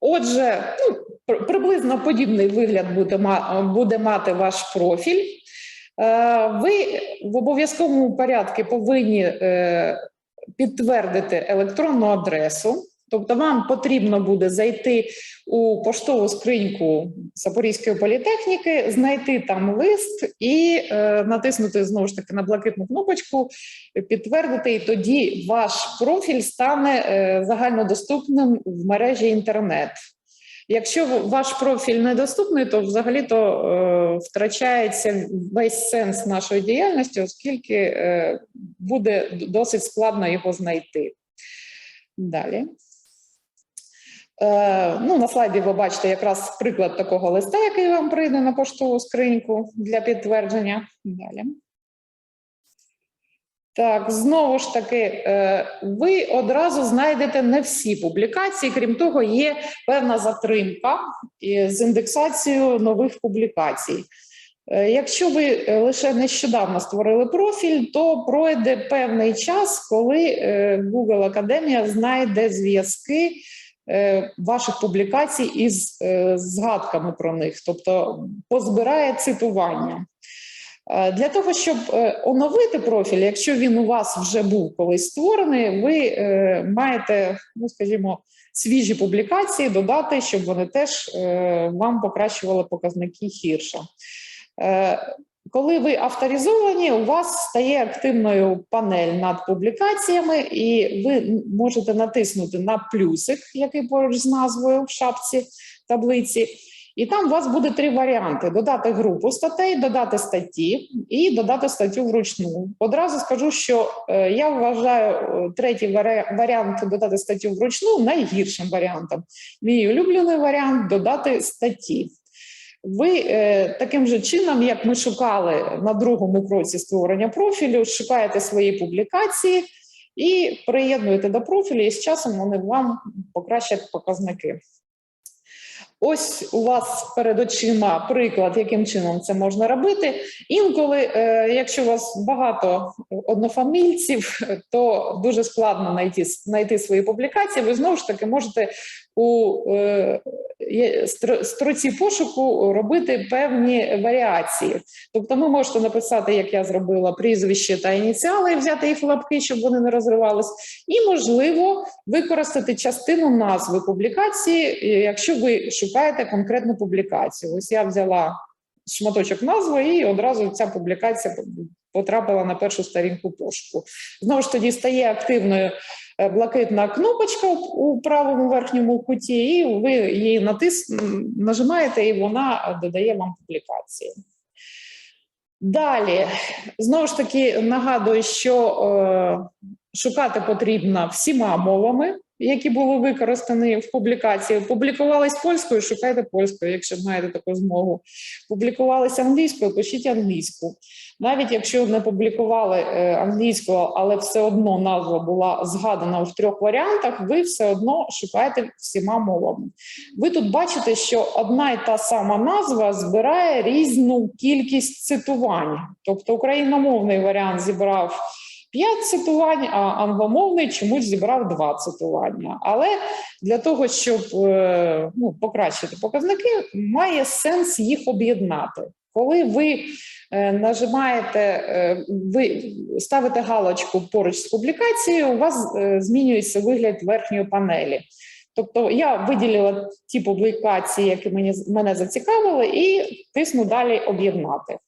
Отже, ну, пр- приблизно подібний вигляд буде, буде мати ваш профіль. Е, Ви в обов'язковому порядку повинні е, підтвердити електронну адресу. Тобто, вам потрібно буде зайти у поштову скриньку Запорізької політехніки, знайти там лист і е, натиснути знову ж таки на блакитну кнопочку, підтвердити, і тоді ваш профіль стане е, загальнодоступним в мережі інтернет. Якщо ваш профіль недоступний, то взагалі-то е, втрачається весь сенс нашої діяльності, оскільки е, буде досить складно його знайти. Далі. Е, ну, на слайді ви бачите якраз приклад такого листа, який вам прийде на поштову скриньку для підтвердження. Далі. Так, знову ж таки, е, ви одразу знайдете не всі публікації. Крім того, є певна затримка з індексацією нових публікацій. Е, Якщо ви лише нещодавно створили профіль, то пройде певний час, коли Google Академія знайде зв'язки ваших публікацій із е, згадками про них, тобто позбирає цитування. Е, Для того, щоб е, оновити профіль, якщо він у вас вже був колись створений, ви е, маєте, ну скажімо, свіжі публікації додати, щоб вони теж е, вам покращували показники гірше. Коли ви авторизовані, у вас стає активною панель над публікаціями, і ви можете натиснути на плюсик, який поруч з назвою в шапці таблиці. І там у вас буде три варіанти: додати групу статей, додати статті і додати статтю вручну. Одразу скажу, що е, я вважаю е, третій варі- варіант додати статтю вручну найгіршим варіантом. Мій улюблений варіант додати статті. Ви е, таким же чином, як ми шукали на другому кроці створення профілю, шукаєте свої публікації і приєднуєте до профілю, і з часом вони вам покращать показники. Ось у вас перед очима приклад, яким чином це можна робити. Інколи, е, якщо у вас багато однофамільців, то дуже складно знайти, знайти свої публікації. Ви знову ж таки можете у е, строці пошуку робити певні варіації. Тобто, ви можете написати, як я зробила, прізвище та ініціали, і взяти їх в лапки, щоб вони не розривались, і можливо використати частину назви публікації, е, якщо ви шукаєте конкретну публікацію. Ось я взяла шматочок назви, і одразу ця публікація потрапила на першу сторінку пошуку. Знову ж тоді стає активною блакитна кнопочка у- правому верхньому куті, і ви її натис... нажимаєте, і вона додає вам публікації. Далі, знову ж таки, нагадую, що е, шукати потрібно всіма мовами, які були використані в публікації. Публікувались польською, шукайте польською, якщо маєте таку змогу. Публікувалися англійською, пишіть англійську. Навіть якщо не публікували е, англійською, але все одно назва була згадана в трьох варіантах, ви все одно шукаєте всіма мовами. Ви тут бачите, що одна і та сама назва збирає різну кількість цитувань. Тобто україномовний варіант зібрав 5 цитувань, а англомовний чомусь зібрав 2 цитування. Але для того, щоб е, ну, покращити показники, має сенс їх об'єднати. Коли ви е, нажимаєте, е, ви ставите галочку поруч з публікацією, у вас змінюється вигляд верхньої панелі. Тобто я виділила ті публікації, які мені, мене зацікавили, і тисну далі об'єднати.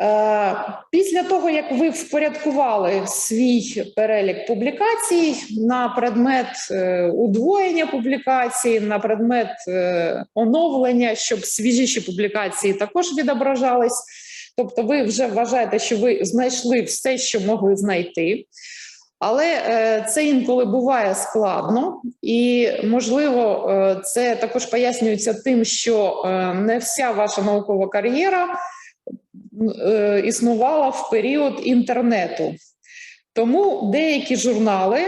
Е, Після того, як ви впорядкували свій перелік публікацій на предмет е, удвоєння публікацій, на предмет е, оновлення, щоб свіжіші публікації також відображались. Тобто, ви вже вважаєте, що ви знайшли все, що могли знайти. Але це інколи буває складно, і можливо, це також пояснюється тим, що не вся ваша наукова кар'єра існувала в період інтернету. Тому деякі журнали,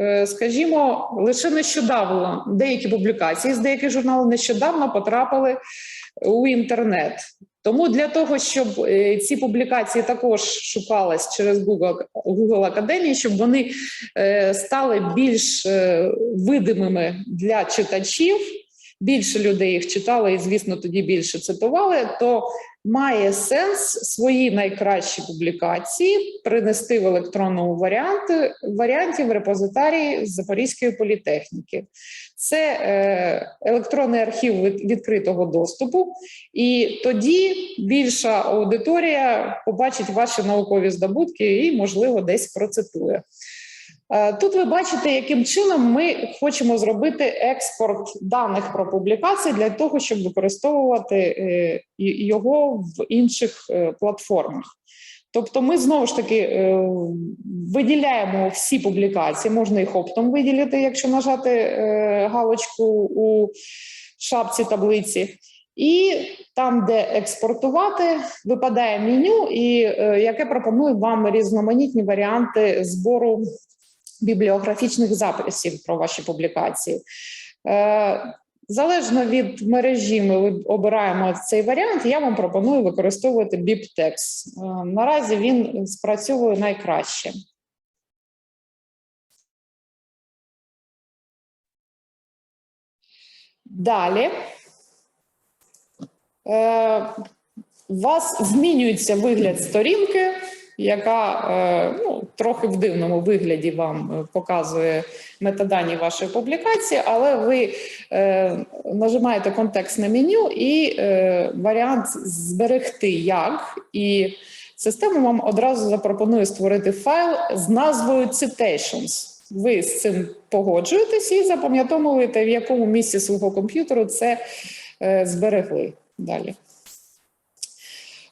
е, скажімо, лише нещодавно деякі публікації з деяких журналів нещодавно потрапили у інтернет. Тому для того, щоб е, ці публікації також шукались через Google, Google Академії, щоб вони е, стали більш е, видимими для читачів, більше людей їх читали і, звісно, тоді більше цитували, то має сенс свої найкращі публікації принести в електронному варіанті, варіанті в репозитарії Запорізької політехніки. Це е, електронний архів відкритого доступу, і тоді більша аудиторія побачить ваші наукові здобутки і, можливо, десь процитує. Е, Тут ви бачите, яким чином ми хочемо зробити експорт даних про публікації для того, щоб використовувати е, його в інших е, платформах. Тобто, ми знову ж таки виділяємо всі публікації, можна їх оптом виділити, якщо нажати галочку у шапці таблиці. І там, де експортувати, випадає меню, і яке пропонує вам різноманітні варіанти збору бібліографічних записів про ваші публікації. Е, Залежно від мережі, ми обираємо цей варіант. Я вам пропоную використовувати BibTeX. Е, Наразі він спрацьовує найкраще. Далі. Е, у вас змінюється вигляд сторінки, яка е, ну, трохи в дивному вигляді вам е, показує метадані вашої публікації, але ви е, нажимаєте контекстне меню і варіант зберегти як. І система вам одразу запропонує створити файл з назвою Citations. Ви з цим погоджуєтесь і запам'ятовуєте, в якому місці свого комп'ютеру це е, зберегли. Далі.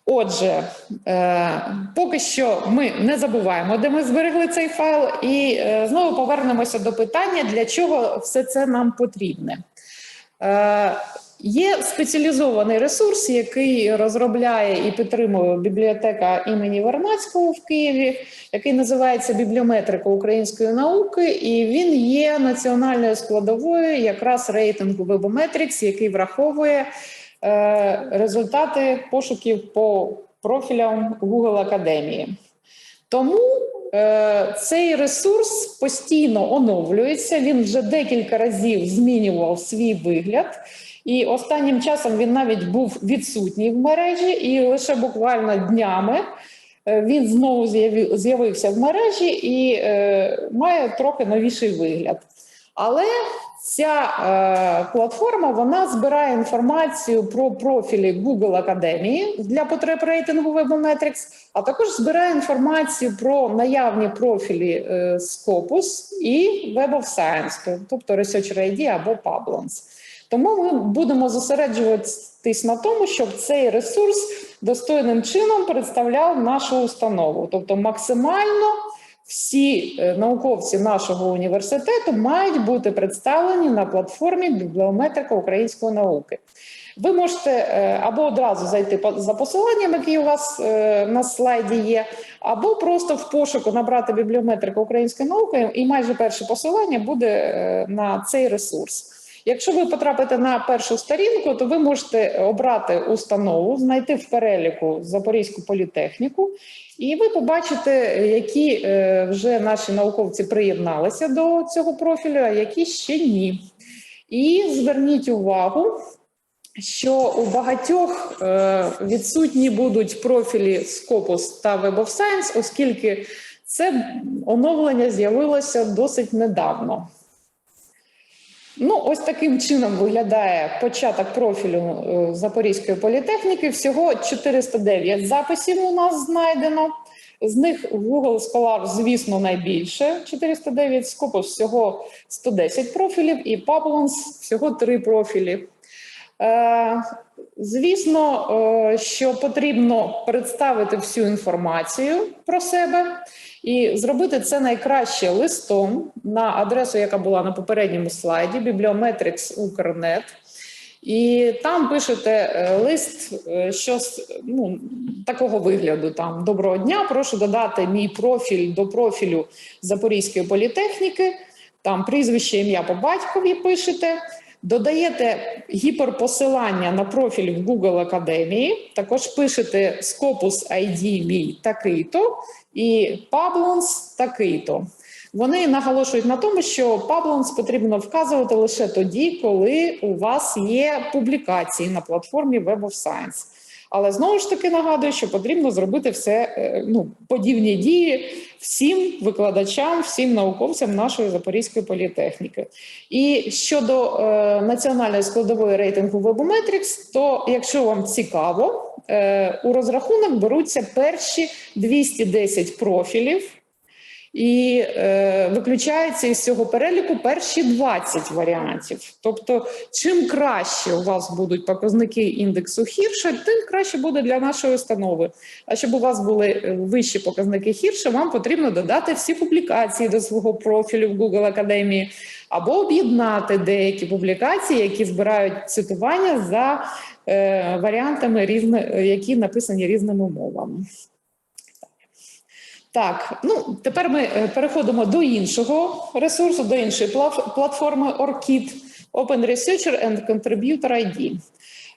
Отже, е, поки що ми не забуваємо, де ми зберегли цей файл, і е, знову повернемося до питання, для чого все це нам потрібне. Е, Є спеціалізований ресурс, який розробляє і підтримує бібліотека імені Вернацького в Києві, який називається Бібліометрика української науки, і він є національною складовою якраз рейтингу Webometrics, який враховує результати пошуків по профілям Google Академії. Тому е, цей ресурс постійно оновлюється. Він вже декілька разів змінював свій вигляд. І останнім часом він навіть був відсутній в мережі, і лише буквально днями е, він знову з'явився в мережі і е, має трохи новіший вигляд. Але ця е, платформа вона збирає інформацію про профілі Google Академії для потреб рейтингу Webometrics, а також збирає інформацію про наявні профілі е, Scopus і Web of Science, тобто ResearchRAD або Publance. Тому ми будемо зосереджуватись на тому, щоб цей ресурс достойним чином представляв нашу установу, тобто максимально всі е, науковці нашого університету мають бути представлені на платформі бібліометрика української науки. Ви можете е, або одразу зайти за посиланням, які у вас е, на слайді є, або просто в пошуку набрати бібліометрика української науки, і майже перше посилання буде на цей ресурс. Якщо ви потрапите на першу сторінку, то ви можете обрати установу, знайти в переліку Запорізьку політехніку, і ви побачите, які е, вже наші науковці приєдналися до цього профілю, а які ще ні. І зверніть увагу, що у багатьох е, відсутні будуть профілі Scopus та Web of Science, оскільки це оновлення з'явилося досить недавно. Ну, ось таким чином виглядає початок профілю е, Запорізької політехніки. Всього 409 записів у нас знайдено. З них Google Scholar, звісно, найбільше 409, Scopus всього 110 профілів, і Publance всього 3 профілі. Е, Звісно, е, що потрібно представити всю інформацію про себе і зробити це найкраще листом на адресу, яка була на попередньому слайді, bibliometrics.ukr.net. І там пишете е, лист, е, що ну, такого вигляду: там доброго дня, прошу додати мій профіль до профілю Запорізької політехніки. Там прізвище, ім'я по батькові пишете. Додаєте гіперпосилання на профіль в Google Академії, також пишете Scopus ID мій такий-то і Pablons такий-то. Вони наголошують на тому, що Pablons потрібно вказувати лише тоді, коли у вас є публікації на платформі Web of Science. Але знову ж таки нагадую, що потрібно зробити все е, ну, подібні дії всім викладачам, всім науковцям нашої Запорізької політехніки. І щодо е, національної складової рейтингу Webometrics, то якщо вам цікаво, е, у розрахунок беруться перші 210 профілів. І е, виключається із цього переліку перші 20 варіантів. Тобто, чим краще у вас будуть показники індексу гірше, тим краще буде для нашої установи. А щоб у вас були е, вищі показники гірше, вам потрібно додати всі публікації до свого профілю в Google Академії або об'єднати деякі публікації, які збирають цитування за е, варіантами, різне, які написані різними мовами. Так, ну тепер ми е, переходимо до іншого ресурсу, до іншої платформи ORCID, Open Researcher and Contributor ID.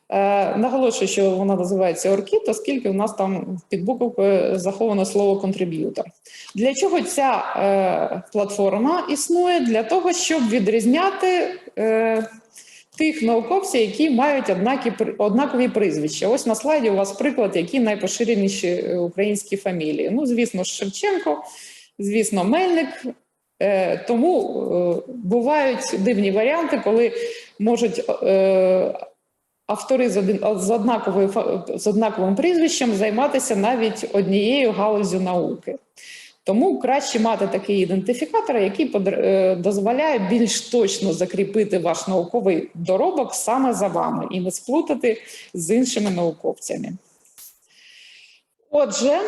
Е, наголошую, що вона називається ORCID, оскільки у нас там під буковкою заховано слово контриб'ютор. Для чого ця е, платформа існує? Для того, щоб відрізняти е, тих науковців, які мають однакові прізвища. Ось на слайді у вас приклад, які найпоширеніші е, українські фамілії. Ну, звісно, Шевченко, звісно, Мельник. Е, тому е, бувають дивні варіанти, коли можуть автори з, однаковою, з однаковим прізвищем займатися навіть однією галузю науки. Тому краще мати такий ідентифікатор, який е, дозволяє більш точно закріпити ваш науковий доробок саме за вами і не сплутати з іншими науковцями. Отже,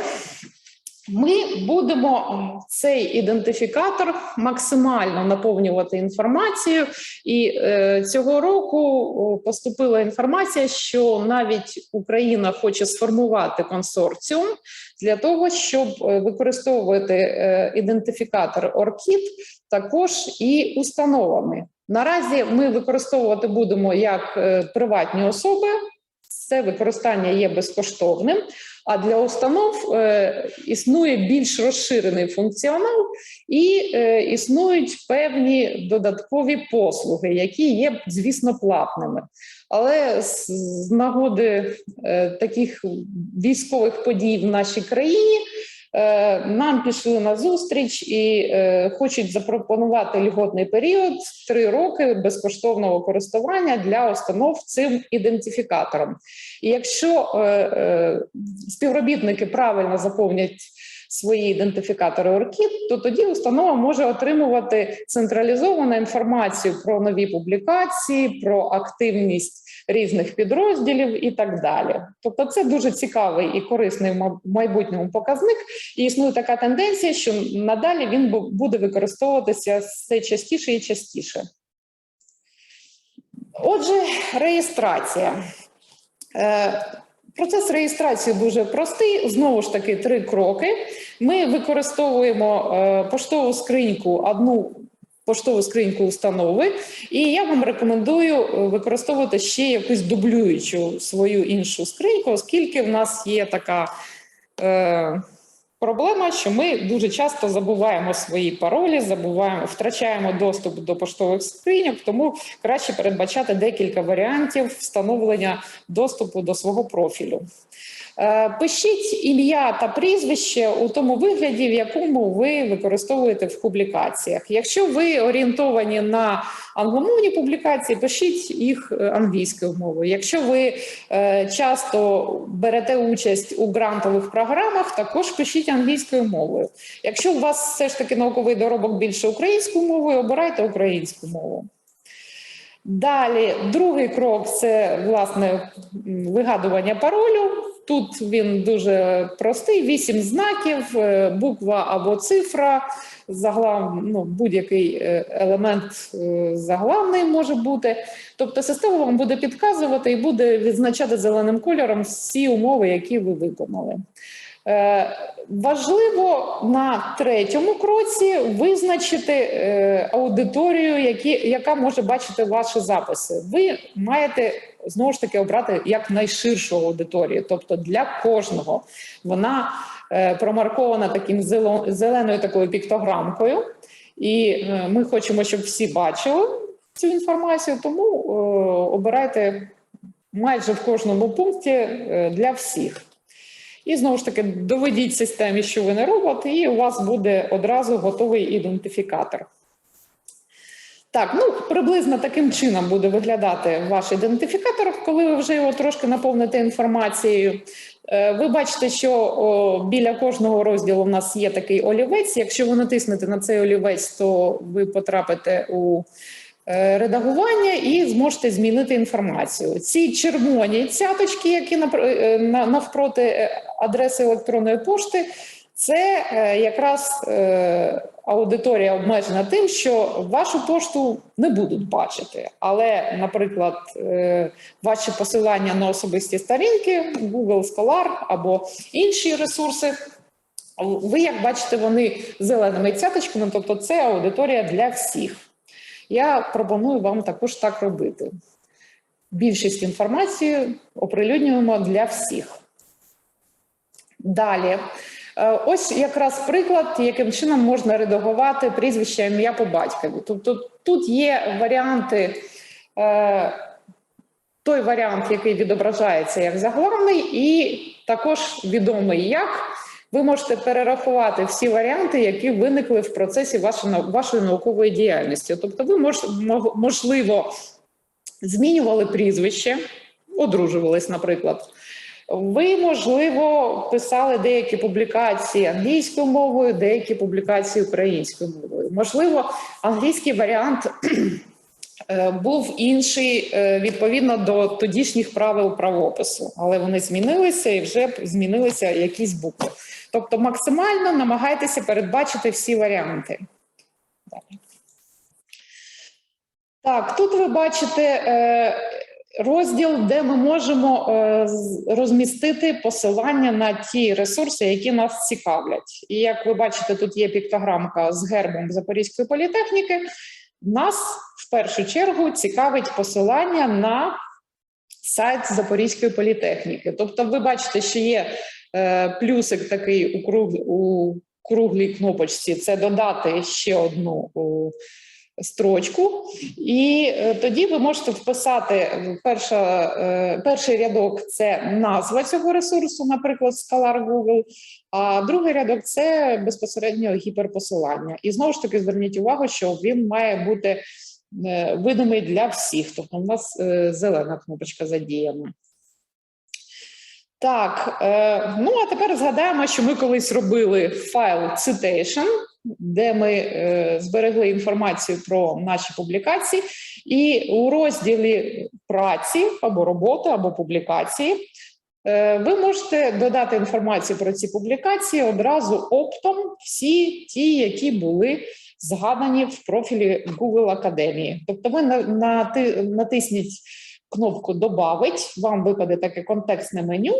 ми будемо цей ідентифікатор максимально наповнювати інформацією, і е, цього року поступила інформація, що навіть Україна хоче сформувати консорціум для того, щоб е, використовувати е, ідентифікатор ORCID також і установами. Наразі ми використовувати будемо як е, приватні особи. Це використання є безкоштовним. А для установ е, існує більш розширений функціонал і е, існують певні додаткові послуги, які є, звісно, платними. Але з, з нагоди е, таких військових подій в нашій країні нам пішли на зустріч і е, хочуть запропонувати льготний період три роки безкоштовного користування для установ цим ідентифікатором. І якщо е, е, співробітники правильно заповнять свої ідентифікатори ORCID, то тоді установа може отримувати централізовану інформацію про нові публікації, про активність різних підрозділів і так далі. Тобто, це дуже цікавий і корисний в майбутньому показник. І існує така тенденція, що надалі він буде використовуватися все частіше і частіше. Отже, реєстрація. Е, Процес реєстрації дуже простий. Знову ж таки, три кроки. Ми використовуємо е, поштову скриньку, одну поштову скриньку установи, і я вам рекомендую е, використовувати ще якусь дублюючу свою іншу скриньку, оскільки в нас є така. Е, Проблема, що ми дуже часто забуваємо свої паролі, забуваємо, втрачаємо доступ до поштових скриньок, тому краще передбачати декілька варіантів встановлення доступу до свого профілю. Е, Пишіть ім'я та прізвище у тому вигляді, в якому ви використовуєте в публікаціях. Якщо ви орієнтовані на англомовні публікації, пишіть їх е, англійською мовою. Якщо ви е, часто берете участь у грантових програмах, також пишіть англійською мовою. Якщо у вас все ж таки науковий доробок більше українською мовою, обирайте українську мову. Далі, другий крок це власне вигадування паролю. Тут він дуже простий: вісім знаків, е, буква або цифра, заглав, ну, будь-який е, елемент е, заглавний може бути. Тобто система вам буде підказувати і буде відзначати зеленим кольором всі умови, які ви виконали. Е, Важливо на третьому кроці визначити е, аудиторію, яка може бачити ваші записи. Ви маєте знову ж таки обрати як найширшу аудиторію, тобто для кожного. Вона е, промаркована таким зеленою такою піктограмкою, і ми хочемо, щоб всі бачили цю інформацію, тому обирайте майже в кожному пункті для всіх. І знову ж таки доведіть системі, що ви не робот, і у вас буде одразу готовий ідентифікатор. Так, ну приблизно таким чином буде виглядати ваш ідентифікатор, коли ви вже його трошки наповните інформацією. Е, Ви бачите, що біля кожного розділу в нас є такий олівець. Якщо ви натиснете на цей олівець, то ви потрапите у редагування і зможете змінити інформацію. Ці червоні цяточки, які напр- е, навпроти е, адреси електронної пошти, це е, якраз е, аудиторія обмежена тим, що вашу пошту не будуть бачити. Але, наприклад, е, ваші посилання на особисті сторінки, Google Scholar або інші ресурси. Ви, як бачите, вони зеленими цяточками, тобто це аудиторія для всіх. Я пропоную вам також так робити. Більшість інформації оприлюднюємо для всіх. Далі. Е, Ось якраз приклад, яким чином можна редагувати прізвище ім'я по батькові. Тобто тут є варіанти, е, той варіант, який відображається як заглавний, і також відомий як. Ви можете перерахувати всі варіанти, які виникли в процесі вашої, вашої наукової діяльності. Тобто, ви мож, можливо змінювали прізвище, одружувались, наприклад. Ви, можливо, писали деякі публікації англійською мовою, деякі публікації українською мовою. Можливо, англійський варіант був інший е, відповідно до тодішніх правил правопису, але вони змінилися і вже змінилися якісь букви. Тобто, максимально намагайтеся передбачити всі варіанти. Так, тут ви бачите е, розділ, де ми можемо е, розмістити посилання на ті ресурси, які нас цікавлять. І як ви бачите, тут є піктограмка з гербом Запорізької політехніки. Нас першу чергу цікавить посилання на сайт Запорізької політехніки. Тобто, ви бачите, що є е, плюсик такий у, круг, у круглій кнопочці це додати ще одну о, строчку, і е, тоді ви можете вписати перша, е, перший рядок це назва цього ресурсу, наприклад, Scholar Google, а другий рядок це безпосередньо гіперпосилання. І знову ж таки зверніть увагу, що він має бути видимий для всіх, тобто у нас е, зелена кнопочка задіяна. Так, е, ну а тепер згадаємо, що ми колись робили файл citation, де ми е, зберегли інформацію про наші публікації, і у розділі праці або роботи, або публікації е, ви можете додати інформацію про ці публікації одразу оптом всі ті, які були згадані в профілі Google Академії. Тобто, ви на- нати- натисніть кнопку Добавить, вам випаде таке контекстне меню.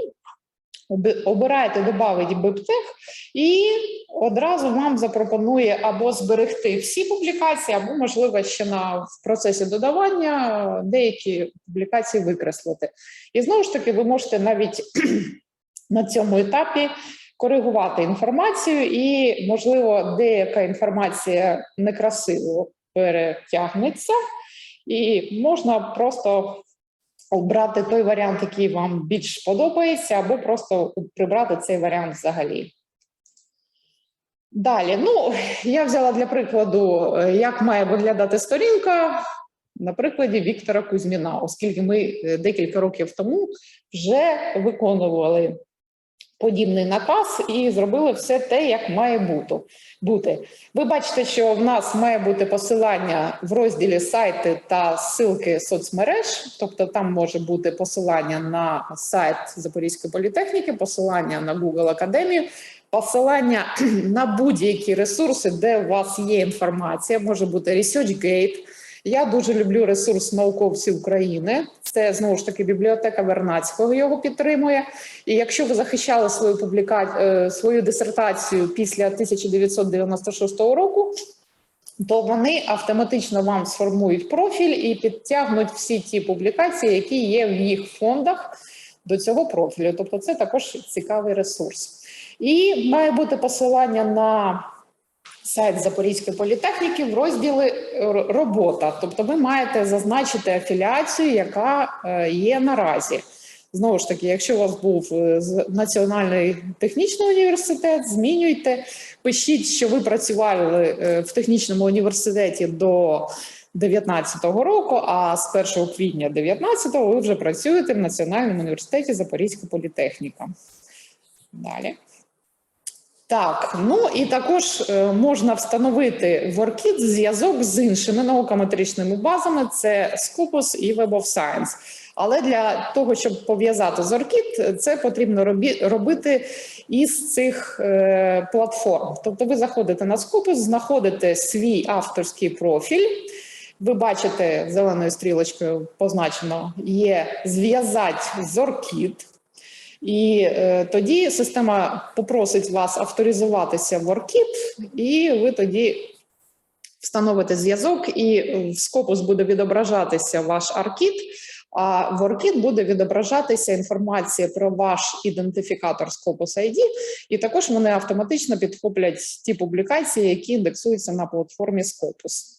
оби- Обираєте Добавить биптех і одразу вам запропонує або зберегти всі публікації, або, можливо, ще на в процесі додавання деякі публікації викреслити. І знову ж таки, ви можете навіть на цьому етапі коригувати інформацію, і, можливо, деяка інформація некрасиво перетягнеться, і можна просто обрати той варіант, який вам більш подобається, або просто прибрати цей варіант взагалі. Далі, ну я взяла для прикладу, е, як має виглядати сторінка на прикладі Віктора Кузьміна, оскільки ми е, декілька років тому вже виконували подібний наказ і зробили все те, як має бути. Ви бачите, що в нас має бути посилання в розділі сайти та ссылки соцмереж, тобто там може бути посилання на сайт Запорізької політехніки, посилання на Google Академію, посилання на будь-які ресурси, де у вас є інформація, може бути ResearchGate, Я дуже люблю ресурс науковці України. Це знову ж таки бібліотека Вернацького його підтримує. І якщо ви захищали свою публіка... е, свою дисертацію після 1996 року, то вони автоматично вам сформують профіль і підтягнуть всі ті публікації, які є в їх фондах до цього профілю. Тобто, це також цікавий ресурс. І має бути посилання на сайт Запорізької політехніки в розділі робота. Тобто, ви маєте зазначити афіліацію, яка е, є наразі. Знову ж таки, якщо у вас був е, Національний технічний університет, змінюйте, пишіть, що ви працювали е, в технічному університеті до 2019 року, а з 1 квітня 2019 ви вже працюєте в Національному університеті Запорізька політехніка. Далі. Так, ну і також е, можна встановити в зв'язок з іншими наукометричними базами: це Scopus і Web of Science. Але для того, щоб пов'язати з ORCID, це потрібно робити із цих е, платформ. Тобто, ви заходите на Scopus, знаходите свій авторський профіль. Ви бачите зеленою стрілочкою позначено є зв'язати з ORCID. І е, тоді система попросить вас авторизуватися в ORCID, і ви тоді встановите зв'язок, і в Scopus буде відображатися ваш ARKID, а в ORCID буде відображатися інформація про ваш ідентифікатор Scopus ID, і також вони автоматично підхоплять ті публікації, які індексуються на платформі Scopus.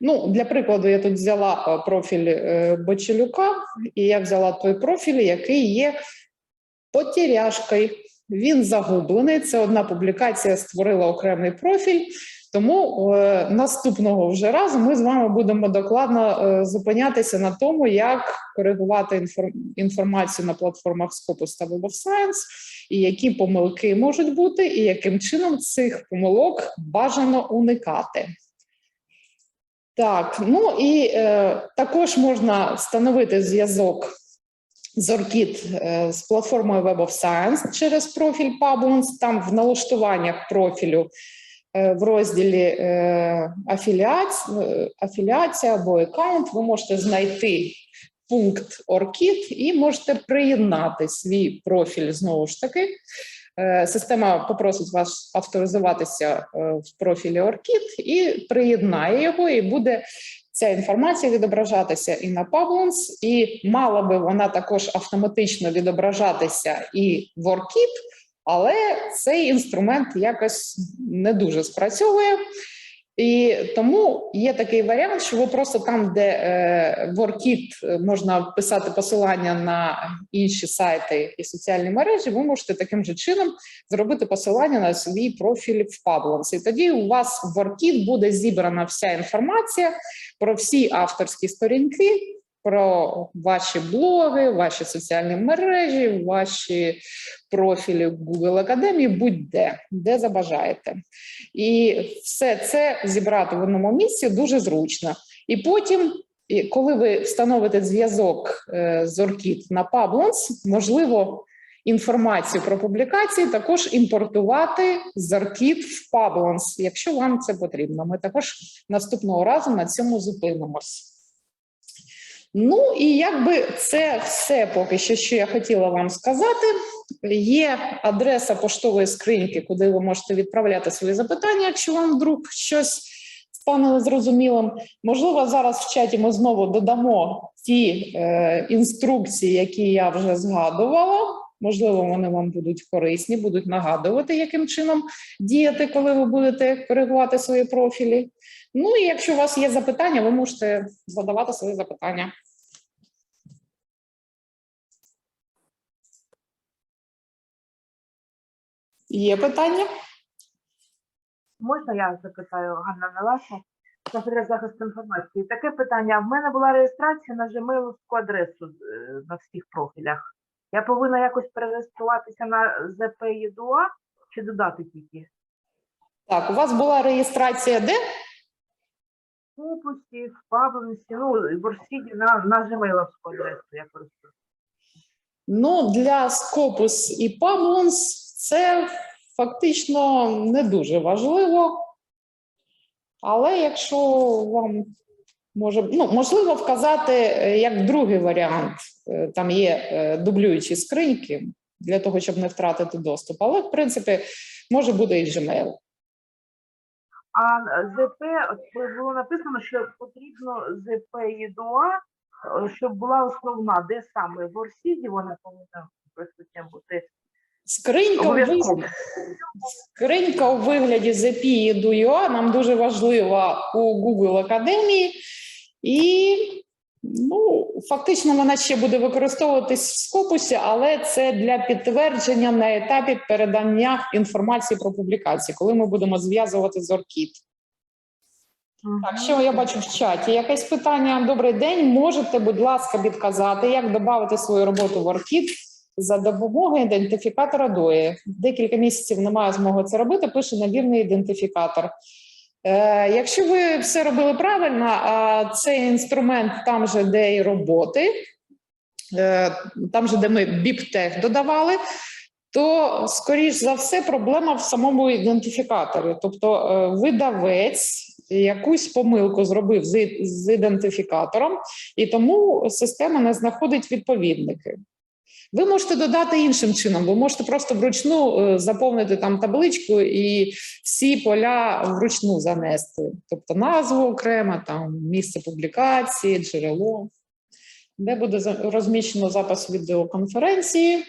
Ну, для прикладу, я тут взяла е, профіль е, Бочелюка, і я взяла той профіль, який є потеряшкою. Він загублений. Це одна публікація створила окремий профіль. Тому е, наступного вже разу ми з вами будемо докладно е, зупинятися на тому, як коригувати інформ- інформацію на платформах Scopus та Web of Science, і які помилки можуть бути, і яким чином цих помилок бажано уникати. Так, ну і е, також можна встановити зв'язок з ORCID е, з платформою Web of Science через профіль Publins. Там в налаштуваннях профілю е, в розділі е, афіліац- афіліація або аккаунт ви можете знайти пункт ORCID і можете приєднати свій профіль знову ж таки. Система попросить вас авторизуватися в профілі ORCID і приєднає його, і буде ця інформація відображатися і на Павлонс, і мала би вона також автоматично відображатися і в ORCID, але цей інструмент якось не дуже спрацьовує. І тому є такий варіант, що ви просто там, де е, в можна писати посилання на інші сайти і соціальні мережі, ви можете таким же чином зробити посилання на свій профіль в Pablons. І тоді у вас в ORCID буде зібрана вся інформація про всі авторські сторінки, про ваші блоги, ваші соціальні мережі, ваші профілі Google Академії, будь-де, де забажаєте. І все це зібрати в одному місці дуже зручно. І потім, коли ви встановите зв'язок е, з ORCID на Publins, можливо, інформацію про публікації також імпортувати з ORCID в Publins, якщо вам це потрібно. Ми також наступного разу на цьому зупинимось. Ну і якби це все поки що, що я хотіла вам сказати. Є адреса поштової скриньки, куди ви можете відправляти свої запитання, якщо вам вдруг щось стане незрозумілим. Можливо, зараз в чаті ми знову додамо ті е, інструкції, які я вже згадувала. Можливо, вони вам будуть корисні, будуть нагадувати, яким чином діяти, коли ви будете коригувати свої профілі. Ну і якщо у вас є запитання, ви можете задавати свої запитання. Є питання? Можна я запитаю Ганна Налаша, кафедра захисту інформації? Таке питання. В мене була реєстрація на Gmail-овську адресу е, на всіх профілях. Я повинна якось перереєструватися на ЗП ЄДУА чи додати тільки? Так, у вас була реєстрація де? В Опусі, в Павленсі, ну, в Орсіді на, на Gmail-овську адресу я користуюсь. Ну, для Scopus і Publins це фактично не дуже важливо. Але якщо вам може, ну, можливо, вказати е, як другий варіант. Е, Там є е, дублюючі скриньки для того, щоб не втратити доступ. Але, в принципі, може бути і Gmail. А ЗП, було написано, що потрібно ЗП ЄДОА, е, щоб була основна, де саме в Орсіді вона повинна присутня бути. Скринька у, вигляді, скринька у вигляді ZP і нам дуже важлива у Google Академії, і ну, фактично вона ще буде використовуватись в скопусі, але це для підтвердження на етапі передання інформації про публікації, коли ми будемо зв'язувати з ORCID. Так, що я бачу в чаті? Якесь питання? Добрий день. Можете, будь ласка, підказати, як додати свою роботу в ORCID за допомогою ідентифікатора DOE. Декілька місяців немає змоги це робити, пише набірний ідентифікатор. Е, якщо ви все робили правильно, а цей інструмент там же, де і роботи, е, там же, де ми біптех додавали, то, скоріш за все, проблема в самому ідентифікаторі. Тобто е, видавець якусь помилку зробив з ідентифікатором, і тому система не знаходить відповідники. Ви можете додати іншим чином, ви можете просто вручну е, заповнити там табличку і всі поля вручну занести, тобто назву окремо, там місце публікації, джерело, де буде розміщено запис відеоконференції.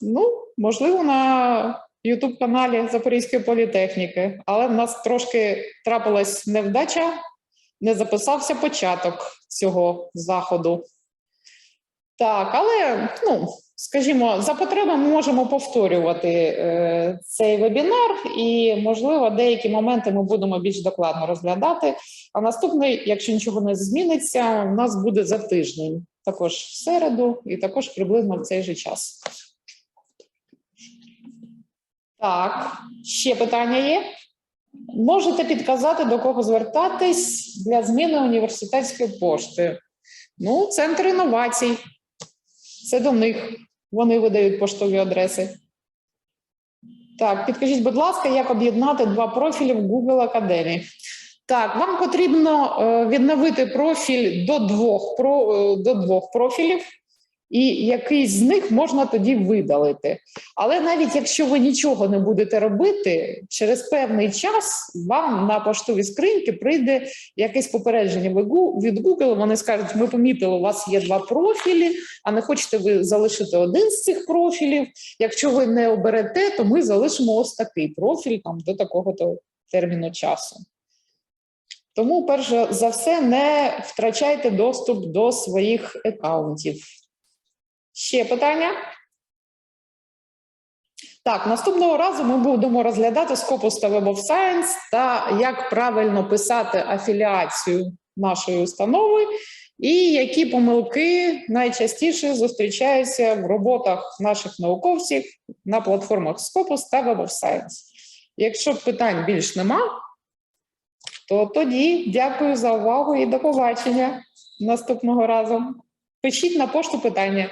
Ну, можливо, на youtube каналі Запорізької політехніки, але в нас трошки трапилась невдача, не записався початок цього заходу. Так, але ну, скажімо, за потреби ми можемо повторювати е, цей вебінар, і, можливо, деякі моменти ми будемо більш докладно розглядати. А наступний, якщо нічого не зміниться, у нас буде за тиждень, також в середу, і також приблизно в цей же час. Так, ще питання є? Можете підказати, до кого звертатись для зміни університетської пошти? Ну, центр інновацій. Це до них. Вони видають поштові адреси. Так, підкажіть, будь ласка, як об'єднати два профілі в Google Академії? Так, вам потрібно е, відновити профіль до двох, про, е, до двох профілів, і якийсь з них можна тоді видалити. Але навіть якщо ви нічого не будете робити, через певний час вам на поштові скриньки прийде якесь попередження від Google. Вони скажуть, ми помітили, у вас є два профілі, а не хочете ви залишити один з цих профілів. Якщо ви не оберете, то ми залишимо ось такий профіль там до такого-то терміну часу. Тому, перш за все, не втрачайте доступ до своїх акаунтів. Ще питання? Так, наступного разу ми будемо розглядати Scopus та Web of Science та як правильно писати афіліацію нашої установи, і які помилки найчастіше зустрічаються в роботах наших науковців на платформах Scopus та Web of Science. Якщо питань більш нема, то тоді дякую за увагу і до побачення наступного разу. Пишіть на пошту питання.